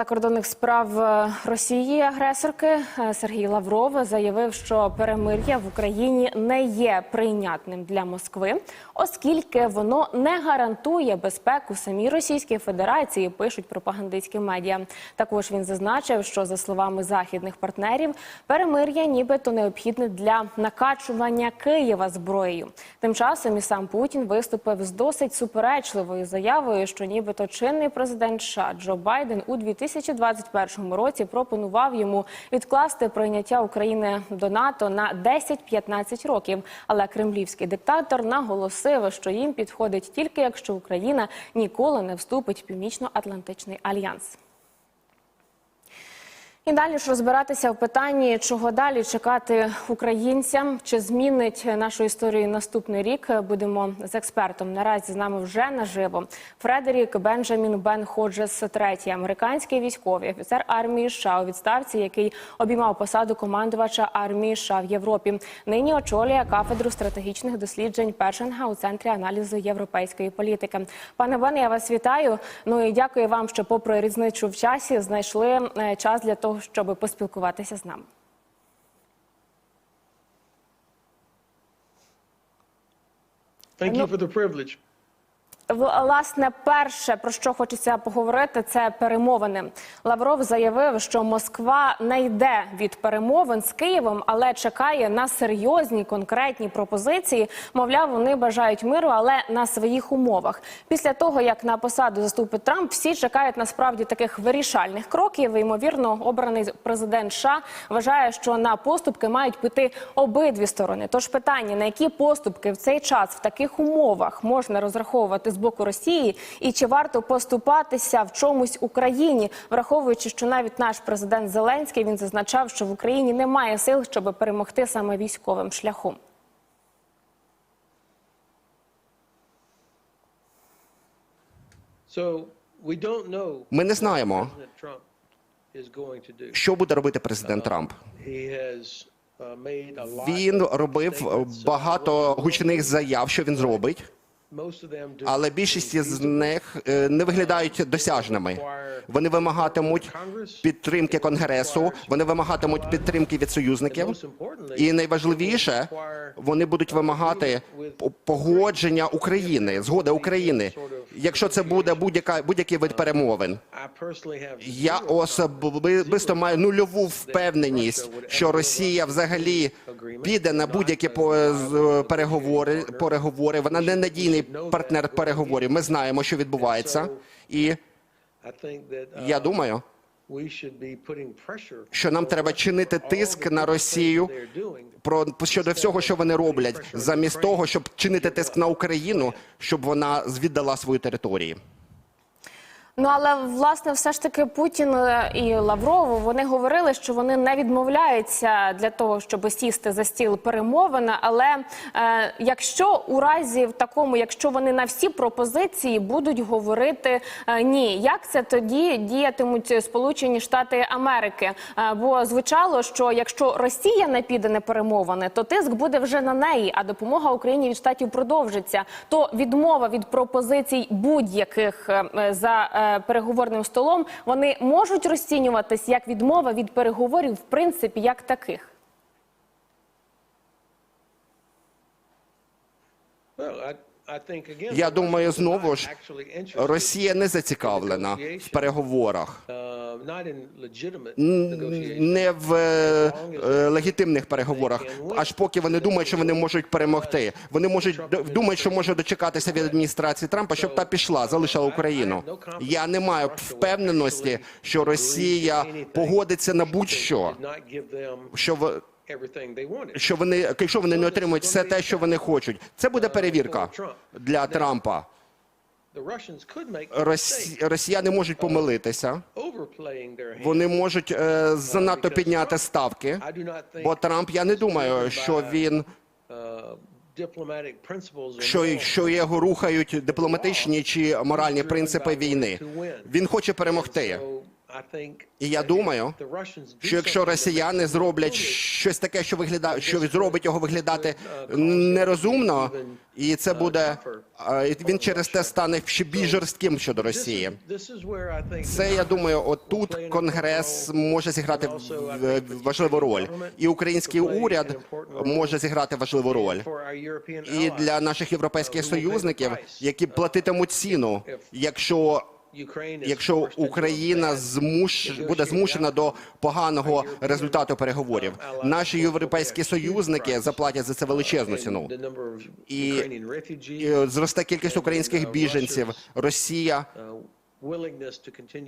Закордонних справ е, Росії агресорки е, Сергій Лавров заявив, що перемир'я в Україні не є прийнятним для Москви, оскільки воно не гарантує безпеку самій Російській Федерації. Пишуть пропагандистські медіа. Також він зазначив, що за словами західних партнерів, перемир'я нібито необхідне для накачування Києва зброєю. Тим часом і сам Путін виступив з досить суперечливою заявою, що нібито чинний президент США Джо Байден у 2021 році пропонував йому відкласти прийняття України до НАТО на 10-15 років. Але кремлівський диктатор наголосив, що їм підходить тільки якщо Україна ніколи не вступить в Північно-Атлантичний альянс. І далі ж розбиратися в питанні, чого далі чекати українцям, чи змінить нашу історію наступний рік. Будемо з експертом. Наразі з нами вже наживо Фредерік Бенджамін Бен Ходжес III, американський військовий офіцер армії США у відставці, який обіймав посаду командувача армії США в Європі. Нині очолює кафедру стратегічних досліджень Першинга у центрі аналізу європейської політики. Пане Бене, я вас вітаю. Ну і дякую вам, що, попри різницю в часі, знайшли е, час для того, щоб поспілкуватися з нами. Thank Ну- you for the privilege. Власне, перше про що хочеться поговорити, це перемовини. Лавров заявив, що Москва не йде від перемовин з Києвом, але чекає на серйозні конкретні пропозиції. Мовляв, вони бажають миру, але на своїх умовах. Після того як на посаду заступить Трамп, всі чекають насправді таких вирішальних кроків. Ймовірно, обраний президент США вважає, що на поступки мають піти обидві сторони. Тож питання, на які поступки в цей час в таких умовах можна розраховувати з боку Росії, і чи варто поступатися в чомусь Україні, враховуючи, що навіть наш президент Зеленський він зазначав, що в Україні немає сил, щоб перемогти саме військовим шляхом. Ми не знаємо, що буде робити президент Трамп. Uh, a lot Він робив багато гучних заяв, що він зробить, Але більшість з них е, не виглядають досяжними. Вони вимагатимуть підтримки конгресу, вони вимагатимуть підтримки від союзників. І найважливіше, вони будуть вимагати погодження України, згоди України, якщо це буде будь-яка будь-який вид перемовин. Я особисто маю нульову впевненість, що Росія взагалі піде на будь-які переговори. Переговори. Вона не надійний партнер переговорів. Ми знаємо, що відбувається, і я думаю, що нам треба чинити тиск на Росію про щодо всього, що вони роблять, замість того, щоб чинити тиск на Україну, щоб вона віддала свою територію. Ну але власне, все ж таки Путін е, і Лавров вони говорили, що вони не відмовляються для того, щоб сісти за стіл перемовин. Але е, якщо у разі в такому, якщо вони на всі пропозиції будуть говорити е, ні, як це тоді діятимуть Сполучені Штати Америки? Е, бо звучало, що якщо Росія не піде на перемовини, то тиск буде вже на неї, а допомога Україні від штатів продовжиться. То відмова від пропозицій будь-яких е, за е, переговорним столом вони можуть розцінюватись як відмова від переговорів, в принципі, як таких. Well, I, Я думаю, знову ж Росія не зацікавлена в переговорах. не в е, легітимних переговорах, аж поки вони думають, що вони можуть перемогти. Вони можуть думають, що можуть дочекатися від адміністрації Трампа, щоб та пішла, залишила Україну. Я не маю впевненості, що Росія погодиться на будь-що, що що вони, якщо вони не отримують все те, що вони хочуть. Це буде перевірка для Трампа. Росі... Росіяни можуть помилитися. Вони можуть е, занадто підняти ставки. Бо Трамп, я не думаю, що він or що, що його рухають дипломатичні чи моральні принципи війни. Він хоче перемогти. І я думаю, що якщо росіяни зроблять щось таке, що виглядає, що зробить його виглядати нерозумно, і це буде він через те стане ще більш жорстким щодо Росії. Це я думаю, отут Конгрес може зіграти важливу роль, і український уряд може зіграти важливу роль. І для наших європейських союзників, які платитимуть ціну, якщо якщо Україна змуш буде змушена до поганого результату переговорів. Наші європейські союзники заплатять за це величезну ціну. І, і зросте кількість українських біженців. Росія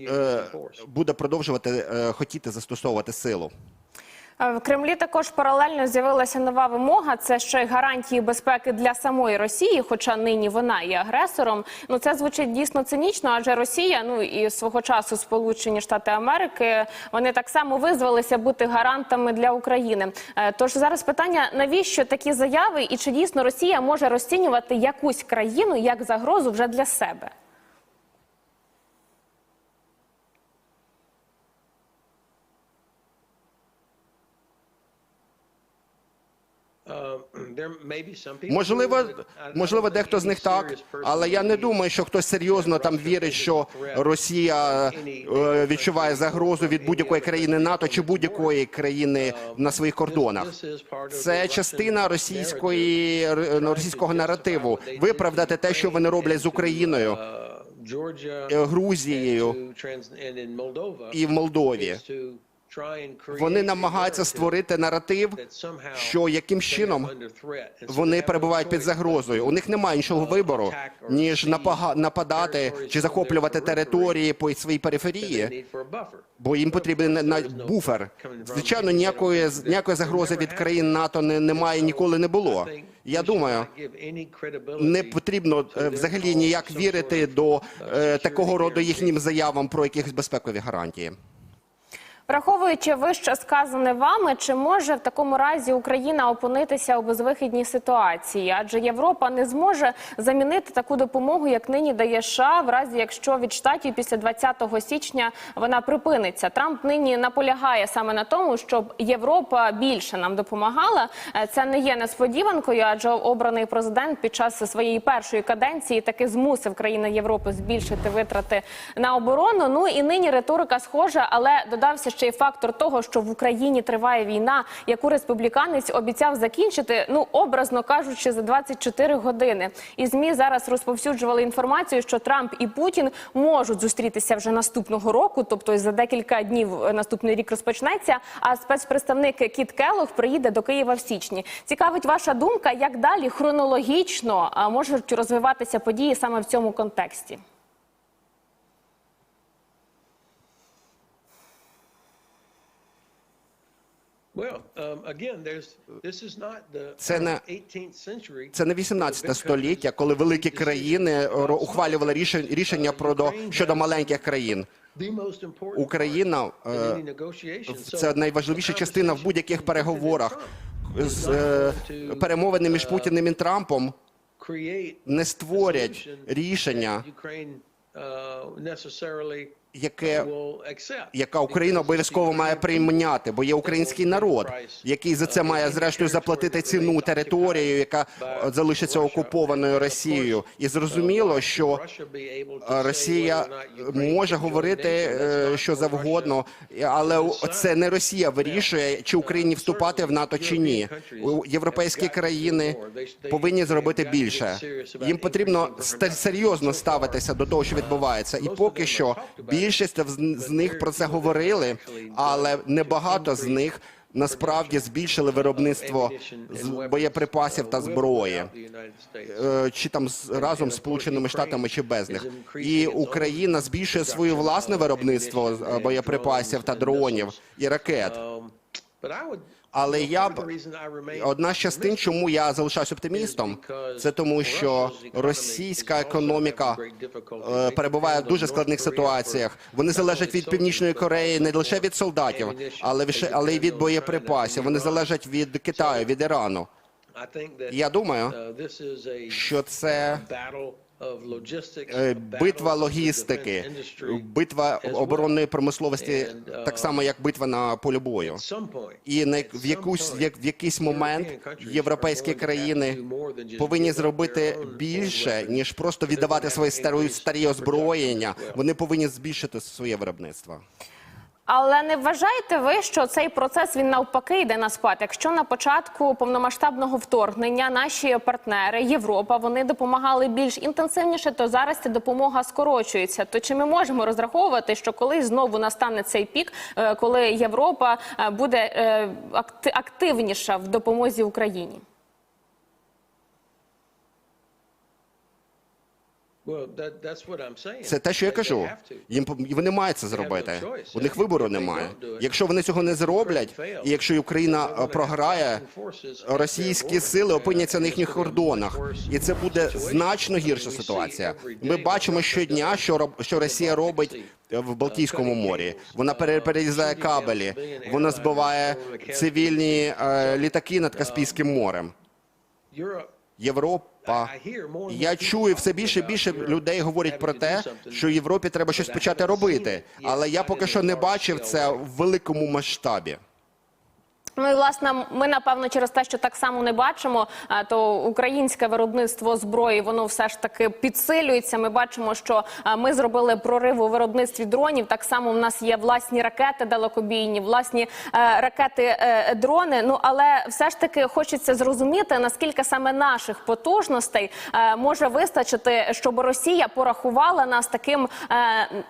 е, буде продовжувати е, хотіти застосовувати силу. Е, В Кремлі також паралельно з'явилася нова вимога. Це ще й гарантії безпеки для самої Росії, хоча нині вона є агресором. Ну це звучить дійсно цинічно, адже Росія, ну і свого часу Сполучені Штати Америки, вони так само визвалися бути гарантами для України. Е, Тож зараз питання: навіщо такі заяви, і чи дійсно Росія може розцінювати якусь країну як загрозу вже для себе? Можливо, можливо, дехто з них так, але я не думаю, що хтось серйозно там вірить, що Росія е, відчуває загрозу від будь-якої країни НАТО чи будь-якої країни на своїх кордонах. Це частина російської російського наративу. Виправдати те, що вони роблять з Україною е, Грузією і в Молдові. Вони намагаються створити наратив, що яким чином вони перебувають під загрозою. У них немає іншого вибору ніж нападати чи захоплювати території по своїй периферії, бо їм потрібен буфер. Звичайно, ніякої ніякої загрози від країн НАТО не немає, ніколи не було. Я думаю, не потрібно е, взагалі ніяк вірити до е, такого роду їхнім заявам про якісь безпекові гарантії. Враховуючи вище сказане вами, чи може в такому разі Україна опинитися у безвихідній ситуації? Адже Європа не зможе замінити таку допомогу, як нині дає США, в разі якщо від штатів після 20 січня вона припиниться. Трамп нині наполягає саме на тому, щоб Європа більше нам допомагала. Е, Це не є несподіванкою, адже обраний президент під час своєї першої каденції таки змусив країни Європи збільшити витрати на оборону. Ну і нині риторика схожа, але додався ще й фактор того, що в Україні триває війна, яку республіканець обіцяв закінчити, ну образно кажучи, за 24 години. І змі зараз розповсюджували інформацію, що Трамп і Путін можуть зустрітися вже наступного року, тобто за декілька днів е, наступний рік розпочнеться. А спецпредставник Кіт Келлог приїде до Києва в січні. Цікавить ваша думка, як далі хронологічно можуть розвиватися події саме в цьому контексті. Це не- Це не 18 століття, коли великі країни ухвалювали рішення, рішення про до, щодо маленьких країн. Україна е, це найважливіша частина в будь-яких переговорах. З е, перемовини між Путіним і Трампом не створять рішення, яке яка Україна обов'язково має прийняти, бо є український народ, який за це має зрештою заплатити ціну територію, яка залишиться окупованою Росією. І зрозуміло, що е, Росія може говорити е, що завгодно, але це не Росія вирішує, чи Україні вступати в НАТО чи ні. Європейські країни повинні зробити більше. Їм потрібно серйозно ставитися до того, що відбувається, і поки що більшість з- них про це говорили, але небагато з них. Насправді збільшили виробництво боєприпасів та зброї, Е, чи там разом з Сполученими Штатами, чи без них. І Україна збільшує своє власне виробництво е, боєприпасів та дронів і ракет. Але я б одна з частин, чому я залишаюсь оптимістом, це тому, що російська економіка е, перебуває в дуже складних ситуаціях. Вони залежать від північної Кореї не лише від солдатів, але але й від боєприпасів. Вони залежать від Китаю, від Ірану. Я думаю, що це Е, Битва логістики, битва оборонної промисловості, uh, так само як битва на полі бою. І на в якусь як в якийсь момент європейські країни повинні зробити більше ніж просто віддавати свої старі старі озброєння. Вони повинні збільшити своє виробництво. Але не вважаєте ви, що цей процес він навпаки йде на спад? Якщо на початку повномасштабного вторгнення наші партнери Європа вони допомагали більш інтенсивніше, то зараз ця допомога скорочується. То чи ми можемо розраховувати, що колись знову настане цей пік, е, коли Європа е, буде е, активніша в допомозі Україні? Це те, що я кажу. Їм вони мають це зробити. У них вибору немає. Якщо вони цього не зроблять, і якщо Україна е, програє, російські сили опиняться на їхніх кордонах, і це буде значно гірша ситуація. Ми бачимо щодня, що роб- що Росія робить в Балтійському морі. Вона пере- перерізає кабелі, вона збиває цивільні е, літаки над Каспійським морем. Європа. Я чую все більше і більше людей говорять про те, що Європі треба щось почати робити. Але я поки що не бачив це в великому масштабі. Ну і власне, ми напевно через те, що так само не бачимо, а, то українське виробництво зброї воно все ж таки підсилюється. Ми бачимо, що ми зробили прорив у виробництві дронів. Так само в нас є власні ракети далекобійні, власні е, ракети е, дрони. Ну але все ж таки хочеться зрозуміти, наскільки саме наших потужностей е, може вистачити, щоб Росія порахувала нас таким е,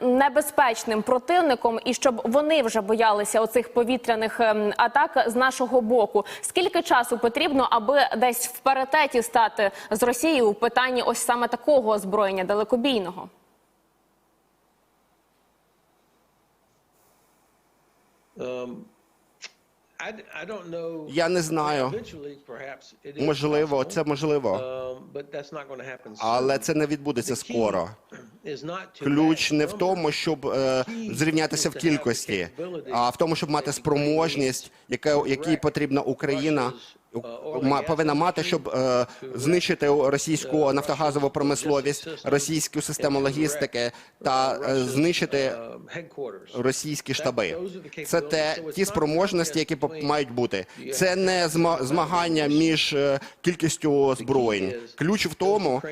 небезпечним противником, і щоб вони вже боялися оцих повітряних ем, атак з нашого боку. Скільки часу потрібно, аби десь в паритеті стати з Росією у питанні ось саме такого озброєння далекобійного? Um, I, I don't know. Я не знаю. Можливо, це можливо, um, але це не відбудеться скоро. Ключ не в тому, щоб е, зрівнятися в кількості, а в тому, щоб мати спроможність, яка якій потрібна Україна. Ма- повинна мати, щоб е, знищити російську нафтогазову промисловість, російську систему логістики та е, знищити російські штаби. Це те ті спроможності, які мають бути. Це не зма- змагання між е, кількістю озброєнь. Ключ в тому,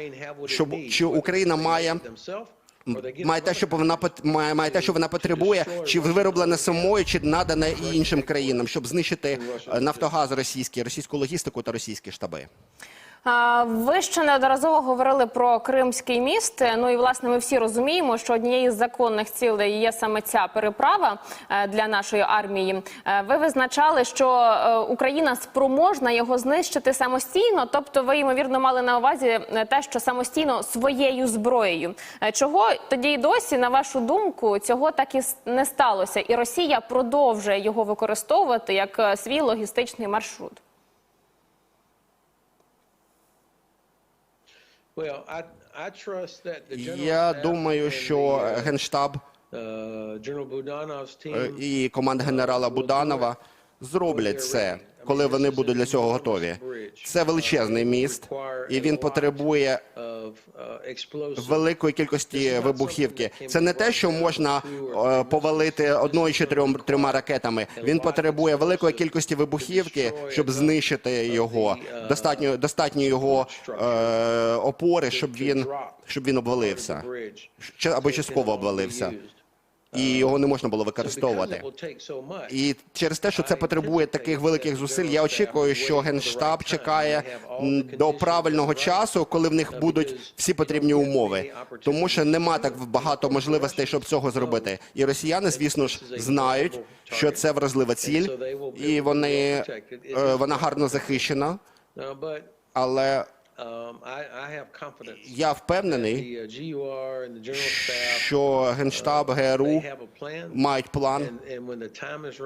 щоб чи Україна має. Має те, що вона має, те, що вона потребує, чи вироблене самою, чи надана іншим країнам, щоб знищити нафтогаз російський, російську логістику та російські штаби. Ви ще неодноразово говорили про Кримський міст. Ну і власне ми всі розуміємо, що однією з законних цілей є саме ця переправа е, для нашої армії. Е, Ви визначали, що е, Україна спроможна його знищити самостійно, тобто ви ймовірно мали на увазі те, що самостійно своєю зброєю. Чого тоді й досі, на вашу думку, цього так і не сталося, і Росія продовжує його використовувати як свій логістичний маршрут. Well, I, I trust that the general Я думаю, що uh, генштаб uh, е, і команда генерала Буданова зроблять це, коли вони будуть для цього готові. Це величезний міст, і він потребує uh, великої кількості вибухівки. Це не те, що можна е, повалити одною чи трьом трьома ракетами. Він потребує великої кількості вибухівки, щоб знищити його. Достатньо достатньо його е, опори, щоб він щоб він обвалився, або частково обвалився, і його не можна було використовувати. І через те, що це потребує таких великих зусиль, я очікую, що генштаб чекає до правильного часу, коли в них будуть всі потрібні умови. Тому що нема так багато можливостей, щоб цього зробити. І росіяни, звісно ж, знають, що це вразлива ціль, і вони е, вона гарно захищена. Але um, я впевнений, uh, що генштаб ГРУ мають план.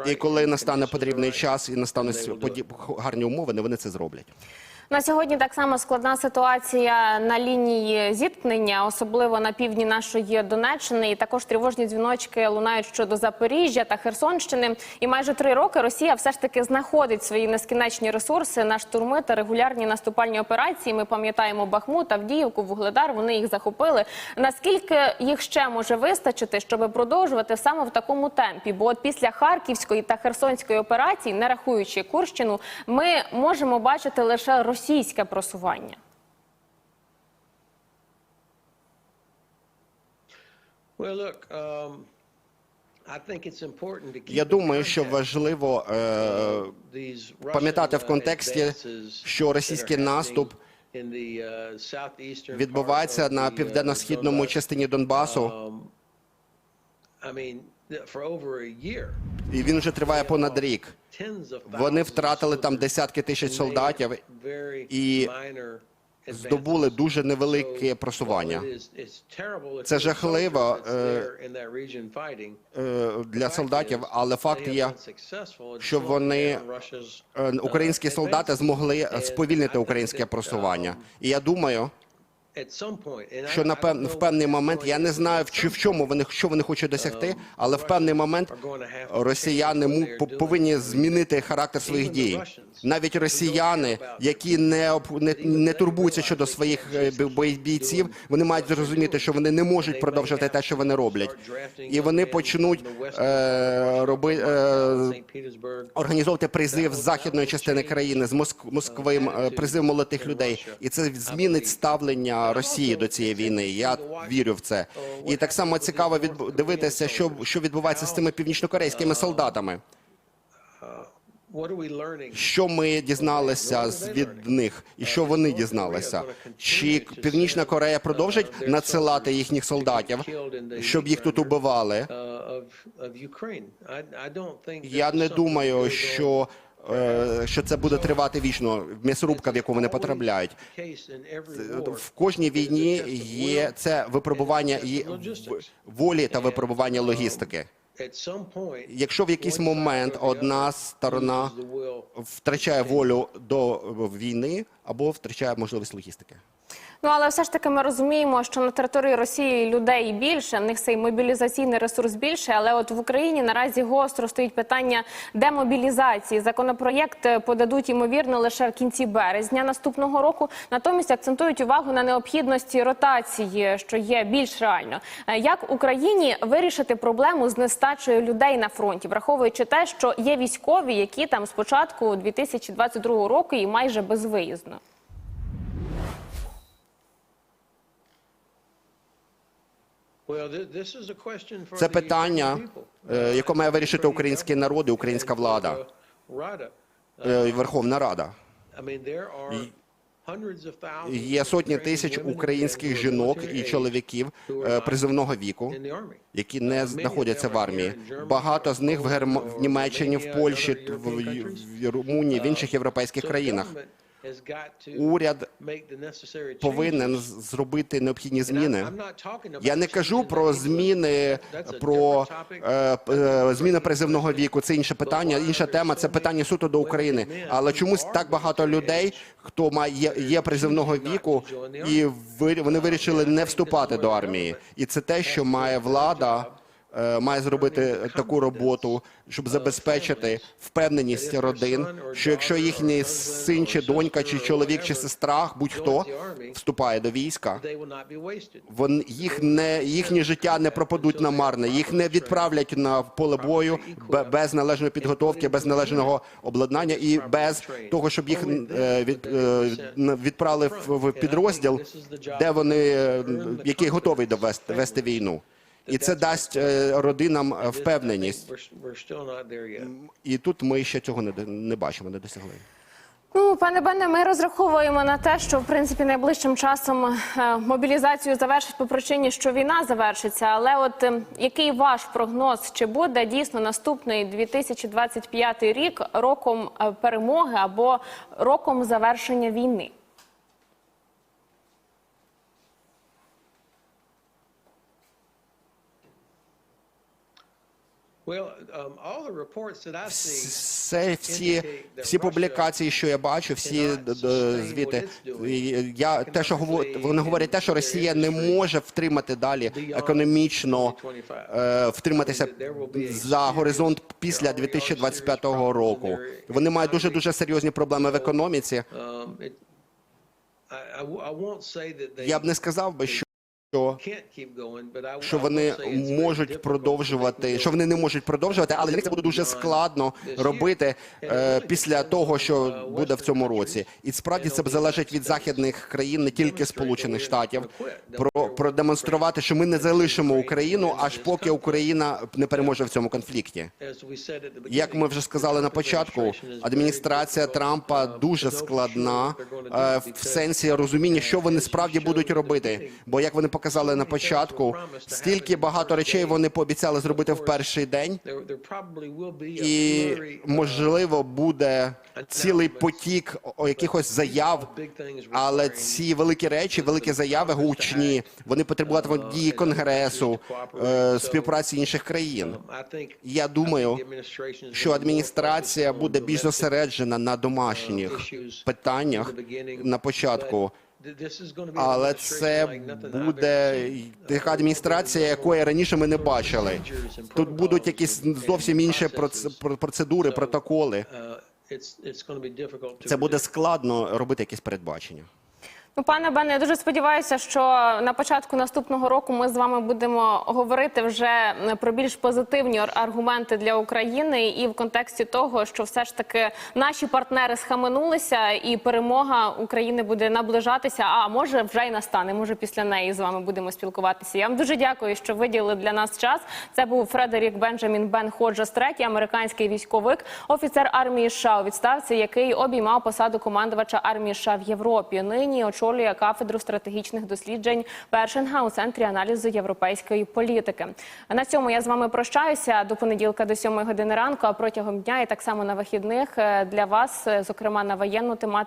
І коли настане потрібний час і настануть гарні умови, вони це зроблять. На сьогодні так само складна ситуація на лінії зіткнення, особливо на півдні нашої Донеччини. І також тривожні дзвіночки лунають щодо Запоріжжя та Херсонщини. І майже три роки Росія все ж таки знаходить свої нескінченні ресурси на штурми та регулярні наступальні операції. Ми пам'ятаємо Бахмут, Авдіївку, Вугледар. Вони їх захопили. Наскільки їх ще може вистачити, щоб продовжувати саме в такому темпі? Бо от після Харківської та Херсонської операції, не рахуючи Курщину, ми можемо бачити лише російське просування. Well, look, um, Я думаю, що важливо е, uh, пам'ятати в uh, контексті, що російський наступ uh, відбувається на uh, південно-східному частині Донбасу, Um, і він вже триває понад рік. Вони втратили там десятки тисяч солдатів і здобули дуже невелике просування. Це жахливо, е, Е, для солдатів, але факт є, що вони, е, uh, українські солдати змогли сповільнити українське просування. um, І я думаю, що на пев- в певний момент я не знаю, чи в чому вони що вони хочуть досягти, Um, але в певний момент росіяни му- по- повинні змінити характер своїх дій. Навіть росіяни, які не не, не турбуються щодо своїх е, бій- бій- бійців, вони мають зрозуміти, що вони не можуть продовжувати те, що вони роблять, і вони почнуть е, роби, е, організовувати призив з західної частини країни, з Моск- Москви, е, призив молодих людей, і це змінить ставлення Росії до цієї війни. Я вірю в це. І так само цікаво дивитися, що, що відбувається з цими північнокорейськими солдатами. Що ми дізналися з- від них, і що вони дізналися? Чи Північна Корея продовжить надсилати їхніх солдатів, щоб їх тут убивали? I don't think Я не думаю, що, е, що це буде тривати вічно. М'ясорубка, в яку вони потрапляють. В кожній війні є це випробування і волі та випробування логістики. Якщо в якийсь момент одна сторона втрачає волю до війни або втрачає можливість логістики. Ну але все ж таки ми розуміємо, що на території Росії людей більше, в них цей мобілізаційний ресурс більше. Але от в Україні наразі гостро стоїть питання демобілізації. Законопроєкт е, подадуть ймовірно лише в кінці березня наступного року. Натомість акцентують увагу на необхідності ротації, що є більш реально. Е, Як Україні вирішити проблему з нестачею людей на фронті, враховуючи те, що є військові, які там з початку 2022 року і майже безвиїзно. Це питання, е, яке має вирішити український народ і українська влада, Rada. е, Верховна Рада. Є сотні тисяч українських жінок і чоловіків е, призовного віку, які не знаходяться в армії. Багато з них в, Герм... в Німеччині, в Польщі, в, в Румунії, в інших європейських країнах. Уряд повинен зробити необхідні зміни. Я не кажу про зміни про е, е, зміни призивного віку. Це інше питання, інша тема. Це питання суто до України. Але чомусь так багато людей, хто має є- призивного віку, і вони вирішили не вступати до армії. І це те, що має влада. Е, Має зробити таку роботу, щоб забезпечити впевненість родин, що якщо їхній син чи донька, чи чоловік, чи сестра, будь-хто вступає до війська. Вон їх не їхні життя не пропадуть на марне, їх не відправлять на поле бою без належної підготовки, без належного обладнання і без того, щоб їх е, від, е, відправили в, підрозділ, де вони який готовий довести вести війну. І це дасть е, родинам е, впевненість. І тут ми ще цього не, не бачимо, не досягли. Ну, пане Бене, ми розраховуємо на те, що в принципі найближчим часом е, мобілізацію завершить по причині, що війна завершиться. Але от е, який ваш прогноз? Чи буде дійсно наступний 2025 рік роком перемоги або роком завершення війни? Well, um, all the reports that I see, Все, всі, всі публікації, що я бачу, всі звіти, я те, що говор- вони говорять, те, що Росія не може втримати далі економічно е, втриматися за горизонт після 2025 року. Вони мають дуже дуже серйозні проблеми в економіці. um, Я б не сказав би, що I, що вони можуть продовжувати, що вони не можуть продовжувати, але для них це буде дуже складно робити е, після того, що буде в цьому році. І справді це залежить від західних країн, не тільки Сполучених Штатів, про продемонструвати, що ми не залишимо Україну, аж поки Україна не переможе в цьому конфлікті. Як ми вже сказали на початку, адміністрація Трампа дуже складна е, в сенсі розуміння, що вони справді будуть робити. Бо як вони показали на початку, стільки багато речей вони пообіцяли зробити в перший день, і можливо буде цілий потік якихось заяв. Але ці великі речі, великі заяви гучні, вони потребуватимуть дії конгресу, е, співпраці інших країн. Think Я думаю, що адміністрація буде більш зосереджена на домашніх питаннях на початку. Але це буде така адміністрація, якої раніше ми не бачили. Тут будуть якісь зовсім інші проц- процедури, протоколи. Uh, Це буде складно робити якісь передбачення. Ну, пане Бене, я дуже сподіваюся, що на початку наступного року ми з вами будемо говорити вже про більш позитивні аргументи для України і в контексті того, що все ж таки наші партнери схаменулися, і перемога України буде наближатися. А може вже й настане. Може, після неї з вами будемо спілкуватися. Я вам дуже дякую, що виділили для нас час. Це був Фредерік Бенджамін Бен Ходжес, третій американський військовик, офіцер армії США у відставці, який обіймав посаду командувача армії США в Європі. Нині очолює кафедру стратегічних досліджень Першинга у центрі аналізу європейської політики. На цьому я з вами прощаюся до понеділка до 7 години ранку. А протягом дня і так само на вихідних е, для вас, е, зокрема на воєнну тематику.